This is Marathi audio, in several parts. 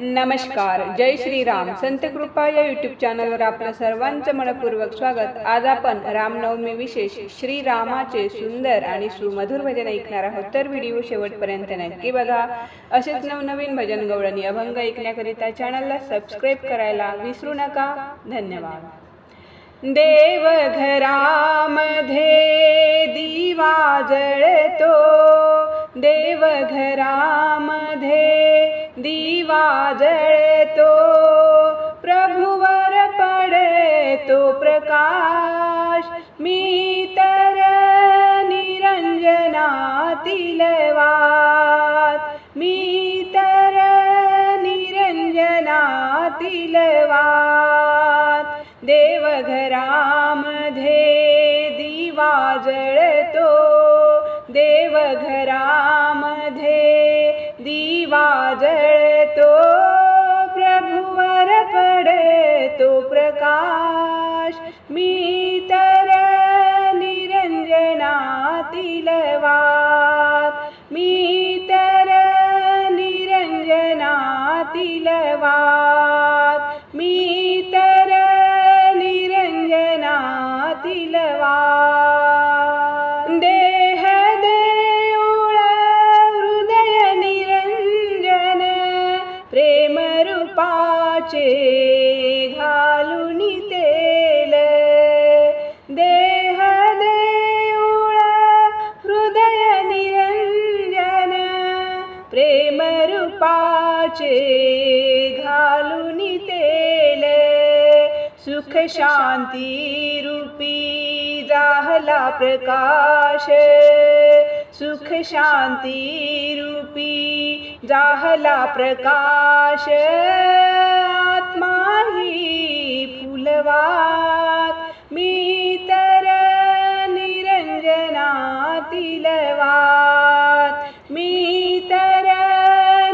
नमस्कार जय श्रीराम. संत कृपा या यूट्यूब चॅनलवर आपलं सर्वांचं मनपूर्वक स्वागत. आज आपण रामनवमी विशेष श्रीरामाचे सुंदर आणि सुमधुर भजन ऐकणार आहोत. तर व्हिडिओ शेवटपर्यंत नक्की बघा. असेच नवनवीन भजन गवळणी अभंग ऐकण्याकरिता चॅनलला सबस्क्राईब करायला विसरू नका. धन्यवाद. देव घरामध्ये दिवा जळतो. देवघरामध्ये दिवा जळतो प्रभुवर पडतो प्रकाश. मी तर निरंजनातील वात मी तर निरंजनातील वात देवघरामध्ये दिवा जळतो देवघरामध्ये दिवा जळतो रूपाचे घालून तेल. देह देऊळा हृदय निरंजन प्रेम रूपाचे घालून तेल. सुख शांती रूपी जाहला प्रकाश. सुख शांती रूपी जाहला प्रकाश. माही फुलवात मी तर निरंजनातील वात मी तर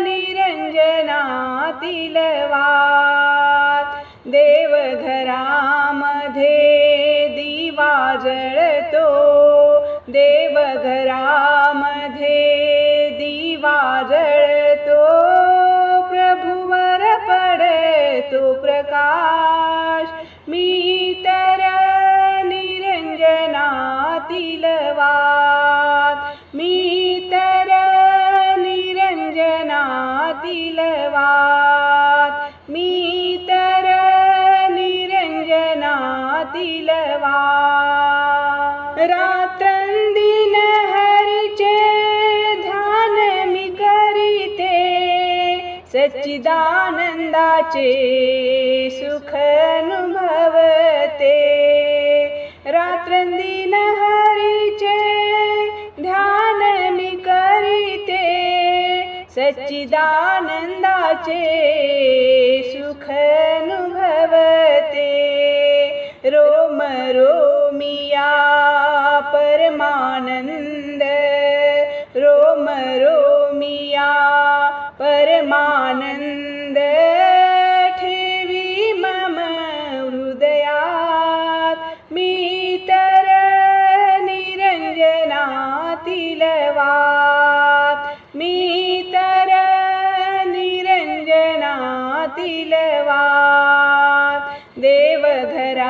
निरंजनातील वात देवघरामध्ये दिवा जळतो देवघरा प्रकाश. मी तर निरंजनातील वात मी तर निरंजनातील वात मी तर निरंजनातील वात सच्चिदानन्दाचे सुखनुभवते। रात्रन्दिन हरिचे दिनहरि ध्याननिकरते सच्चिदानन्दे सुख अनुभवते रोमरोमिया परमानन्द प्रेमानंद ठेवी मम हृदयात मी तर निरंजनातील वात मी तर निरंजनातील वात देवघरामध्ये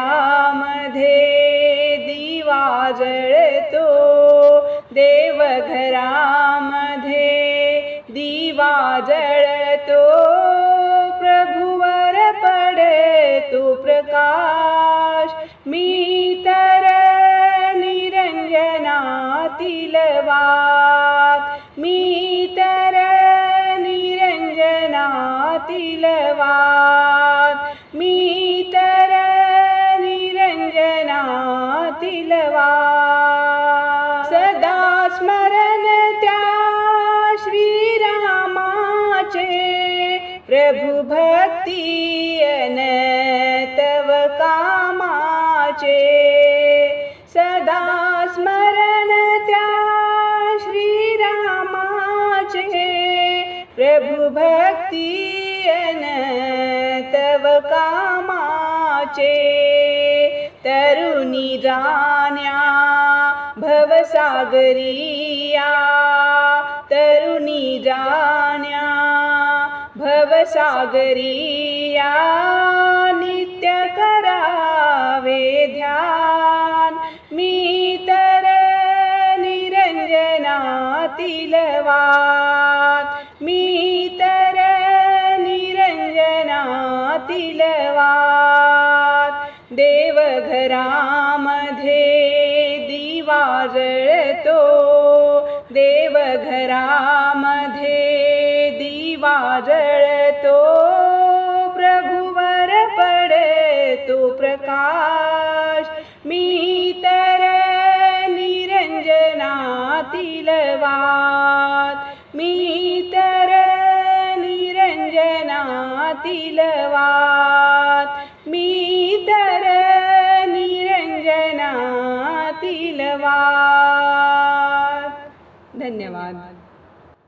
दिवा जळतो देवघरा दिवा जळतो प्रभुवर पडतो प्रकाश. मी प्रभु भक्ति तव कामाचे। सदा स्मरणतया श्रीरामाचे। प्रभुभक्ति तव कामाचे। तरुणी राण्या भवसागरीया तरुणी राण्या भवसागरी या नित्य करावे ध्यान मी तर निरंजनातील वात मी तर निरंजनातील वात देवघरामध्ये दिवा जळतो देवघरामध्ये दिवा तो प्रभुवर पडतो प्रकाश. मी तर निरंजनातील वात मी तर निरंजनातील वात मी तर निरंजनातील वात धन्यवाद.